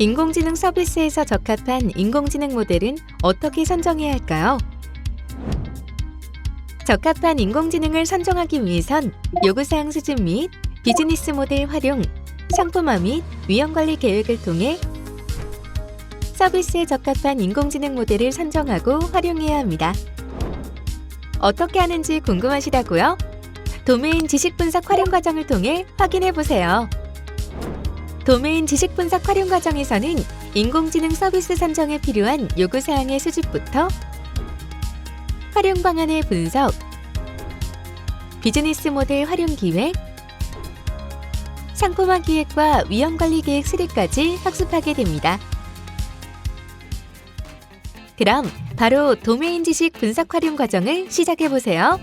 인공지능 서비스에서 적합한 인공지능 모델은 어떻게 선정해야 할까요? 적합한 인공지능을 선정하기 위해선 요구사항 수준 및 비즈니스 모델 활용, 상품화 및 위험관리 계획을 통해 서비스에 적합한 인공지능 모델을 선정하고 활용해야 합니다. 어떻게 하는지 궁금하시다고요? 도메인 지식 분석 활용 과정을 통해 확인해 보세요. 도메인 지식 분석 활용 과정에서는 인공지능 서비스 선정에 필요한 요구 사항의 수집부터 활용 방안의 분석, 비즈니스 모델 활용 기획, 상품화 기획과 위험 관리 계획 수립까지 학습하게 됩니다. 그럼 바로 도메인 지식 분석 활용 과정을 시작해 보세요.